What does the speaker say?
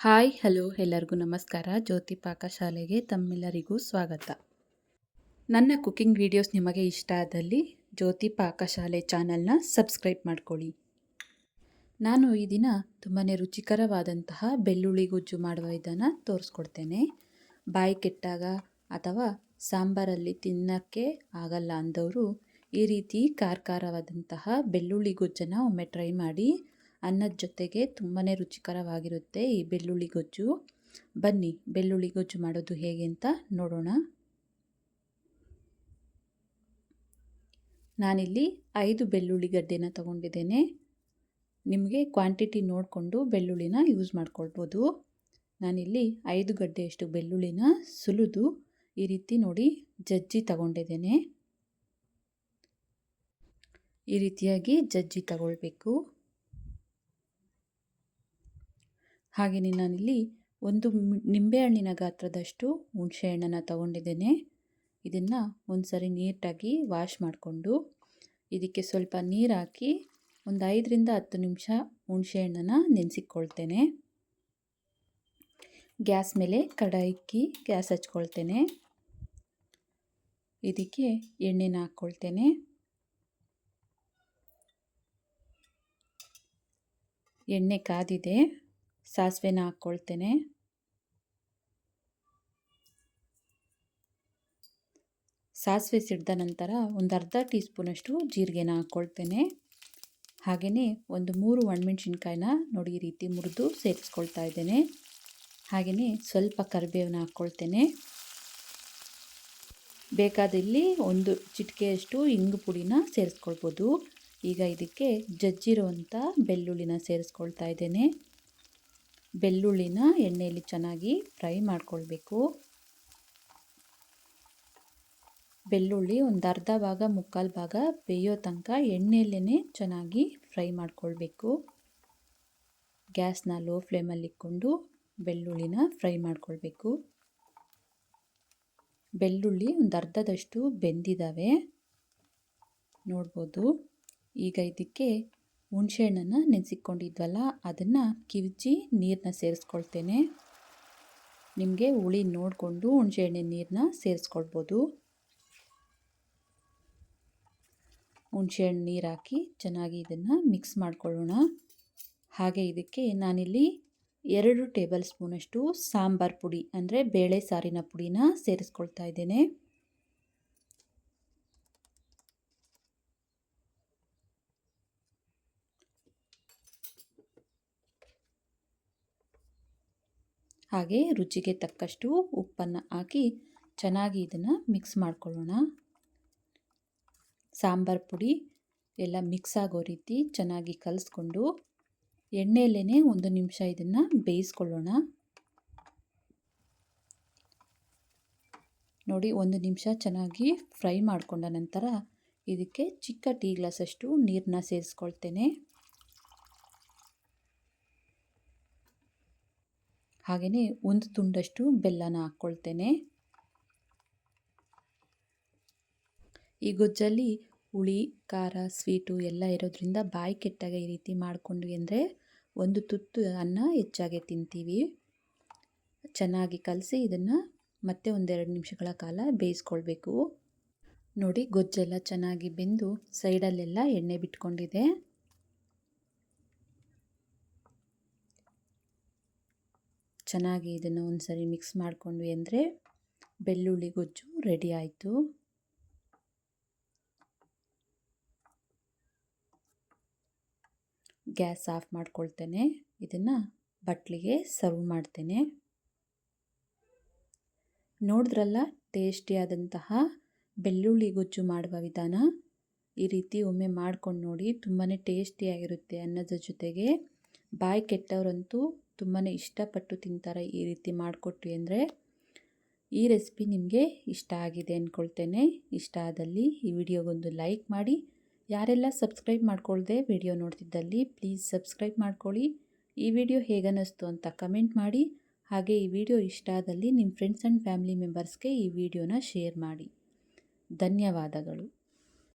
Hi, hello, ಎಲ್ಲರಿಗೂ ನಮಸ್ಕಾರ. ಜ್ಯೋತಿ ಪಾಕಶಾಲೆಗೆ ತಮ್ಮೆಲ್ಲರಿಗೂ ಸ್ವಾಗತ. ನನ್ನ ಕುಕಿಂಗ್ ವಿಡಿಯೋಸ್ ನಿಮಗೆ ಇಷ್ಟ ಆದಲ್ಲಿ ಜ್ಯೋತಿ ಪಾಕಶಾಲೆ ಚಾನಲ್ನ ಸಬ್ಸ್ಕ್ರೈಬ್ ಮಾಡ್ಕೊಳ್ಳಿ. ನಾನು ಈ ದಿನ ತುಂಬಾ ರುಚಿಕರವಾದಂತಹ ಬೆಳ್ಳುಳ್ಳಿ ಗೊಜ್ಜು ಮಾಡುವ ವಿಧಾನ ತೋರಿಸ್ಕೊಡ್ತೇನೆ. ಬಾಯಿ ಕೆಟ್ಟಾಗ ಅಥವಾ ಸಾಂಬಾರಲ್ಲಿ ತಿನ್ನೋಕ್ಕೆ ಆಗಲ್ಲ ಅಂದವರು ಈ ರೀತಿ ಖಾರ ಖಾರವಾದಂತಹ ಬೆಳ್ಳುಳ್ಳಿ ಗೊಜ್ಜನ್ನು ಒಮ್ಮೆ ಟ್ರೈ ಮಾಡಿ ಅನ್ನದ ಜೊತೆಗೆ ತುಂಬಾ ರುಚಿಕರವಾಗಿರುತ್ತೆ ಈ ಬೆಳ್ಳುಳ್ಳಿ ಗೊಜ್ಜು. ಬನ್ನಿ, ಬೆಳ್ಳುಳ್ಳಿ ಗೊಜ್ಜು ಮಾಡೋದು ಹೇಗೆ ಅಂತ ನೋಡೋಣ. ನಾನಿಲ್ಲಿ ಐದು ಬೆಳ್ಳುಳ್ಳಿ ಗಡ್ಡೆನ ತಗೊಂಡಿದ್ದೇನೆ. ನಿಮಗೆ ಕ್ವಾಂಟಿಟಿ ನೋಡಿಕೊಂಡು ಬೆಳ್ಳುಳ್ಳಿನ ಯೂಸ್ ಮಾಡ್ಕೊಳ್ಬೋದು. ನಾನಿಲ್ಲಿ ಐದು ಗಡ್ಡೆಯಷ್ಟು ಬೆಳ್ಳುಳ್ಳಿನ ಸುಲಿದು ಈ ರೀತಿ ನೋಡಿ ಜಜ್ಜಿ ತಗೊಂಡಿದ್ದೇನೆ. ಈ ರೀತಿಯಾಗಿ ಜಜ್ಜಿ ತಗೊಳ್ಬೇಕು. ಹಾಗೆಯೇ ನಾನಿಲ್ಲಿ ಒಂದು ನಿಂಬೆಹಣ್ಣಿನ ಗಾತ್ರದಷ್ಟು ಹುಣಸೆಹಣ್ಣನ್ನು ತಗೊಂಡಿದ್ದೇನೆ. ಇದನ್ನು ಒಂದು ಸರಿ ನೀಟಾಗಿ ವಾಶ್ ಮಾಡಿಕೊಂಡು ಇದಕ್ಕೆ ಸ್ವಲ್ಪ ನೀರು ಹಾಕಿ ಒಂದು ಐದರಿಂದ ಹತ್ತು ನಿಮಿಷ ಹುಣಸೆಹಣ್ಣನ್ನು ನೆನೆಸಿಕೊಳ್ತೇನೆ. ಗ್ಯಾಸ್ ಮೇಲೆ ಕಡಾಯಿಕ್ಕಿ ಗ್ಯಾಸ್ ಹಚ್ಕೊಳ್ತೇನೆ. ಇದಕ್ಕೆ ಎಣ್ಣೆನ ಹಾಕ್ಕೊಳ್ತೇನೆ ಎಣ್ಣೆ ಕಾದಿದೆ. ಸಾಸಿವೆನ ಹಾಕ್ಕೊಳ್ತೇನೆ. ಸಾಸಿವೆ ಸಿಡ್ದ ನಂತರ ಒಂದು ಅರ್ಧ ಟೀ ಸ್ಪೂನಷ್ಟು ಜೀರಿಗೆನ ಹಾಕ್ಕೊಳ್ತೇನೆ. ಹಾಗೆಯೇ ಒಂದು ಮೂರು ಒಣಮೆಣ್ಸಿನ್ಕಾಯಿನ ನೋಡಿ ಈ ರೀತಿ ಮುರಿದು ಸೇರಿಸ್ಕೊಳ್ತಾ ಇದ್ದೇನೆ. ಹಾಗೆಯೇ ಸ್ವಲ್ಪ ಕರಿಬೇವನ್ನ ಹಾಕ್ಕೊಳ್ತೇನೆ. ಬೇಕಾದಲ್ಲಿ ಒಂದು ಚಿಟಿಕೆಯಷ್ಟು ಇಂಗು ಪುಡಿನ ಸೇರಿಸ್ಕೊಳ್ಬೋದು. ಈಗ ಇದಕ್ಕೆ ಜಜ್ಜಿರುವಂಥ ಬೆಳ್ಳುಳ್ಳಿನ ಸೇರಿಸ್ಕೊಳ್ತಾ ಇದ್ದೇನೆ. ಬೆಳ್ಳುಳ್ಳಿನ ಎಣ್ಣೆಯಲ್ಲಿ ಚೆನ್ನಾಗಿ ಫ್ರೈ ಮಾಡ್ಕೊಳ್ಬೇಕು. ಬೆಳ್ಳುಳ್ಳಿ ಒಂದು ಅರ್ಧ ಭಾಗ, ಮುಕ್ಕಾಲು ಭಾಗ ಬೇಯೋ ತನಕ ಎಣ್ಣೆಯಲ್ಲೇ ಚೆನ್ನಾಗಿ ಫ್ರೈ ಮಾಡ್ಕೊಳ್ಬೇಕು. ಗ್ಯಾಸ್ನ ಲೋ ಫ್ಲೇಮಲ್ಲಿ ಇಕ್ಕೊಂಡು ಬೆಳ್ಳುಳ್ಳಿನ ಫ್ರೈ ಮಾಡ್ಕೊಳ್ಬೇಕು. ಬೆಳ್ಳುಳ್ಳಿ ಒಂದು ಅರ್ಧದಷ್ಟು ಬೆಂದಿದ್ದಾವೆ. ನೋಡ್ಬೋದು. ಈಗ ಇದಕ್ಕೆ ಹುಣಸೆಹಣ್ಣನ್ನು ನೆನೆಸಿಕೊಂಡಿದ್ವಲ್ಲ ಅದನ್ನು ಕಿವಿಚಿ ನೀರನ್ನ ಸೇರಿಸ್ಕೊಳ್ತೇನೆ. ನಿಮಗೆ ಹುಳಿ ನೋಡಿಕೊಂಡು ಹುಣಸೆಹಣ್ಣಿನ ನೀರನ್ನ ಸೇರಿಸ್ಕೊಳ್ಬೋದು. ಹುಣಸೆಹಣ್ಣು ನೀರು ಹಾಕಿ ಚೆನ್ನಾಗಿ ಇದನ್ನು ಮಿಕ್ಸ್ ಮಾಡಿಕೊಳ್ಳೋಣ. ಹಾಗೆ ಇದಕ್ಕೆ ನಾನಿಲ್ಲಿ ಎರಡು ಟೇಬಲ್ ಸ್ಪೂನಷ್ಟು ಸಾಂಬಾರು ಪುಡಿ ಅಂದರೆ ಬೇಳೆ ಸಾರಿನ ಪುಡಿನ ಸೇರಿಸ್ಕೊಳ್ತಾ ಇದ್ದೇನೆ. ಹಾಗೆ ರುಚಿಗೆ ತಕ್ಕಷ್ಟು ಉಪ್ಪನ್ನು ಹಾಕಿ ಚೆನ್ನಾಗಿ ಇದನ್ನು ಮಿಕ್ಸ್ ಮಾಡ್ಕೊಳ್ಳೋಣ. ಸಾಂಬಾರು ಪುಡಿ ಎಲ್ಲ ಮಿಕ್ಸ್ ಆಗೋ ರೀತಿ ಚೆನ್ನಾಗಿ ಕಲಿಸ್ಕೊಂಡು ಎಣ್ಣೆಯಲ್ಲೇ ಒಂದು ನಿಮಿಷ ಇದನ್ನು ಬೇಯಿಸ್ಕೊಳ್ಳೋಣ. ನೋಡಿ ಒಂದು ನಿಮಿಷ ಚೆನ್ನಾಗಿ ಫ್ರೈ ಮಾಡಿಕೊಂಡ ನಂತರ ಇದಕ್ಕೆ ಚಿಕ್ಕ ಟೀ ಗ್ಲಾಸಷ್ಟು ನೀರನ್ನ ಸೇರಿಸ್ಕೊಳ್ತೇನೆ. ಹಾಗೆಯೇ ಒಂದು ತುಂಡಷ್ಟು ಬೆಲ್ಲನ ಹಾಕ್ಕೊಳ್ತೇನೆ. ಈ ಗೊಜ್ಜಲ್ಲಿ ಹುಳಿ, ಖಾರ, ಸ್ವೀಟು ಎಲ್ಲ ಇರೋದ್ರಿಂದ ಬಾಯಿ ಕೆಟ್ಟಾಗ ಈ ರೀತಿ ಮಾಡಿಕೊಂಡ್ವಿ ಅಂದರೆ ಒಂದು ತುತ್ತು ಅನ್ನ ಹೆಚ್ಚಾಗೆ ತಿಂತೀವಿ. ಚೆನ್ನಾಗಿ ಕಲಸಿ ಇದನ್ನು ಮತ್ತೆ ಒಂದೆರಡು ನಿಮಿಷಗಳ ಕಾಲ ಬೇಯಿಸ್ಕೊಳ್ಬೇಕು. ನೋಡಿ ಗೊಜ್ಜೆಲ್ಲ ಚೆನ್ನಾಗಿ ಬೆಂದು ಸೈಡಲ್ಲೆಲ್ಲ ಎಣ್ಣೆ ಬಿಟ್ಕೊಂಡಿದೆ. ಚೆನ್ನಾಗಿ ಇದನ್ನು ಒಂದು ಸರಿ ಮಿಕ್ಸ್ ಮಾಡ್ಕೊಂಡ್ವಿ ಅಂದರೆ ಬೆಳ್ಳುಳ್ಳಿ ಗೊಜ್ಜು ರೆಡಿ ಆಯಿತು. ಗ್ಯಾಸ್ ಆಫ್ ಮಾಡ್ಕೊಳ್ತೇನೆ. ಇದನ್ನು ಬಟ್ಲಿಗೆ ಸರ್ವ್ ಮಾಡ್ತೇನೆ. ನೋಡಿದ್ರಲ್ಲ ಟೇಸ್ಟಿಯಾದಂತಹ ಬೆಳ್ಳುಳ್ಳಿ ಗೊಜ್ಜು ಮಾಡುವ ವಿಧಾನ? ಈ ರೀತಿ ಒಮ್ಮೆ ಮಾಡ್ಕೊಂಡು ನೋಡಿ ತುಂಬಾ ಟೇಸ್ಟಿಯಾಗಿರುತ್ತೆ ಅನ್ನದ ಜೊತೆಗೆ ಬಾಯಿ ಕೆಟ್ಟವರಂತೂ ತುಂಬಾ ಇಷ್ಟಪಟ್ಟು ತಿಂತಾರೆ ಈ ರೀತಿ ಮಾಡಿಕೊಟ್ವಿ ಅಂದರೆ ಈ ರೆಸಿಪಿ ನಿಮಗೆ ಇಷ್ಟ ಆಗಿದೆ ಅಂದ್ಕೊಳ್ತೇನೆ ಇಷ್ಟ ಆದಲ್ಲಿ ಈ ವಿಡಿಯೋಗೊಂದು ಲೈಕ್ ಮಾಡಿ. ಯಾರೆಲ್ಲ ಸಬ್ಸ್ಕ್ರೈಬ್ ಮಾಡ್ಕೊಳ್ಳದೆ ವಿಡಿಯೋ ನೋಡ್ತಿದ್ದಲ್ಲಿ ಪ್ಲೀಸ್ ಸಬ್ಸ್ಕ್ರೈಬ್ ಮಾಡ್ಕೊಳ್ಳಿ. ಈ ವಿಡಿಯೋ ಹೇಗನ್ನಿಸ್ತು ಅಂತ ಕಮೆಂಟ್ ಮಾಡಿ. ಹಾಗೆ ಈ ವಿಡಿಯೋ ಇಷ್ಟ ಆದಲ್ಲಿ ನಿಮ್ಮ ಫ್ರೆಂಡ್ಸ್ ಆ್ಯಂಡ್ ಫ್ಯಾಮಿಲಿ ಮೆಂಬರ್ಸ್ಗೆ ಈ ವಿಡಿಯೋನ ಶೇರ್ ಮಾಡಿ. ಧನ್ಯವಾದಗಳು.